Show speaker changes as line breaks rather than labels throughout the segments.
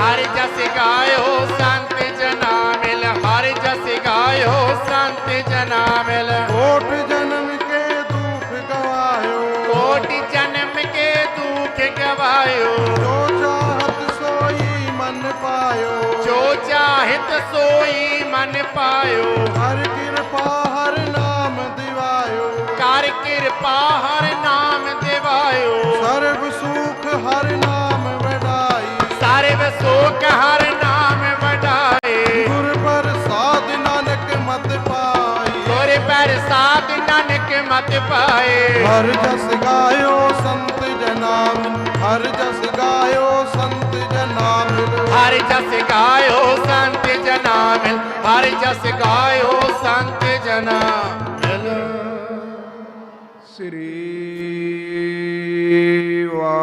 ਹਰ ਜਸ ਗਾਇਓ ਸੰਤ ਜਨਾ ਮਿਲ ਹਰ ਜਸ ਗਾਇਓ ਸੰਤ ਜਨਾ ਮਿਲ
ਕੋਟ ਜਨਮ ਕੇ ਦੁਖ ਗਵਾਇਓ।
ਕੋਟਿ ਜਨਮ ਕੇ ਦੁਖ ਗਵਾਇਓ।
ਜੋ ਚਾਹਤ ਸੋਈ ਮਨ ਪਾਇਓ।
ਜੋ ਚਾਹਿਤ ਸੋਈ ਮਨ ਪਾਇਓ।
ਹਰ ਕਿਰਪਾ ਹਰ ਨਾਮ ਦਿਵਾਇਓ।
ਕਰ ਕਿਰਪਾ ਹਰ ਨਾਮ ਦਿਵਾਇਓ।
ਸਰਬ ਸੁਖ
ਸੁਖ ਹਰ ਨਾਮ ਵਡਾਏ।
ਗੁਰ ਪ੍ਰਸਾਦ ਨਾਨਕ ਮਤ ਪਾਈ
ਗੁਰ ਪ੍ਰਸਾਦ ਨਾਨਕ ਮਤ ਪਾਏ।
ਹਰ ਜਸ ਗਾਇਓ ਸੰਤ ਜਨਾਮ ਹਰ ਜਸ ਗਾਇਓ ਸੰਤ ਜਨਾਮ
ਹਰ ਜਸ ਗਾਇਓ ਸੰਤ ਜਨਾ ਮਿਲ ਹਰ ਜਸ ਗਾਇਓ ਸੰਤ ਜਨਾ ਮਿਲ
ਸ੍ਰੀ ਵਾਹਿਗੁਰੂ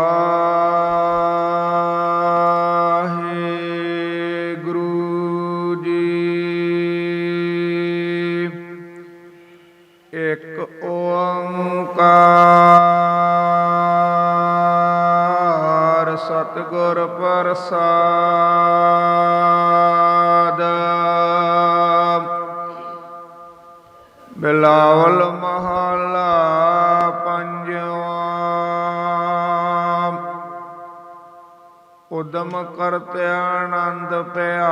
ਇੱਕ ਓੰਕਾਰ ਸਤਿਗੁਰ ਪ੍ਰਸਾਦ। ਬਿਲਾਵਲ ਮਹਲਾ ਪੰਜਵਾ। ਉਦਮ ਕਰਤਿਆ ਆਨੰਦ ਪਿਆ।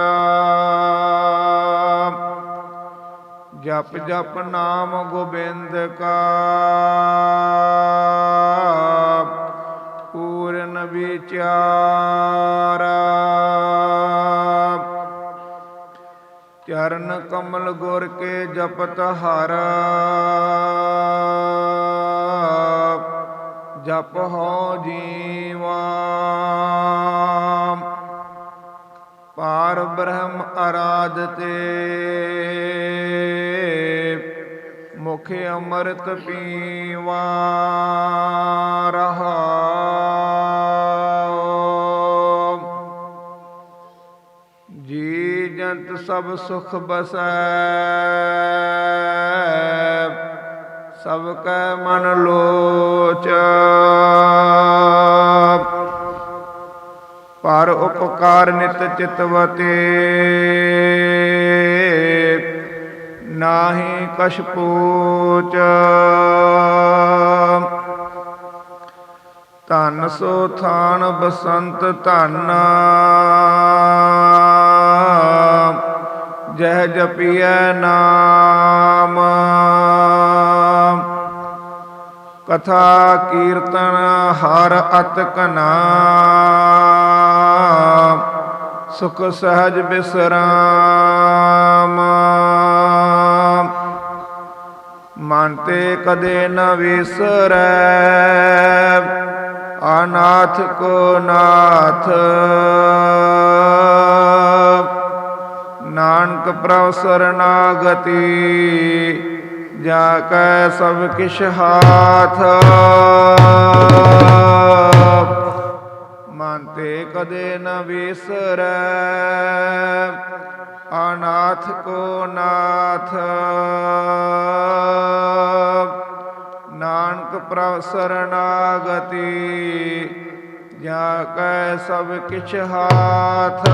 ਜਪ ਜਪ ਨਾਮ ਗੋਬਿੰਦ ਕਾ। ਪੂਰਨ ਵਿਚਾਰ। ਚਰਨ ਕਮਲ ਗੁਰ ਕੇ ਜਪਤ ਹਰ। ਜਪ ਹੋ ਜੀਵਾ। ਪਾਰ ਬ੍ਰਹਮ ਆਰਾਧਤੇ ਮੁਖ ਅੰਮ੍ਰਿਤ ਪੀਵਾ ਰਹਾ। ਜੀ ਜੰਤ ਸਭ ਸੁਖ ਬਸੈ, ਸਭ ਕੈ ਮਨ ਲੋਚ। ਪਰ ਉਪਕਾਰ ਨਿਤ ਚਿਤਵਤੇ ਨਾਹੀ ਕਛ ਪੂਚ ਧਨ ਸੋ ਥਾਨ ਬਸੰਤ ਧਨ। ਜਹ ਜਪੀਐ ਨਾਮ। ਕਥਾ ਕੀਰਤਨ ਹਰ ਅਤ ਕਨਾ। ਸੁਖ ਸਹਜ ਬਿਸਰਾਮ। ਮਨ ਕਦੇ ਨ ਵਿਸਰੈ, ਅਨਾਥ ਕੋ ਨਾਥ। ਨਾਨਕ ਪ੍ਰਭ ਸਰਨਾਗਤੀ ਜਾ ਕੈ ਸਭ ਕਿਛ ਹਾਥ। ਮਨ ਕਦੇ ਨ ਵਿਸਰੈ, ਅਨਾਥ ਕੋ ਨਾਥ। ਪ੍ਰਭ ਸਰਨਾਗਤੀ ਜਾ ਕੈ ਸਭ ਕਿਛ ਹਾਥ।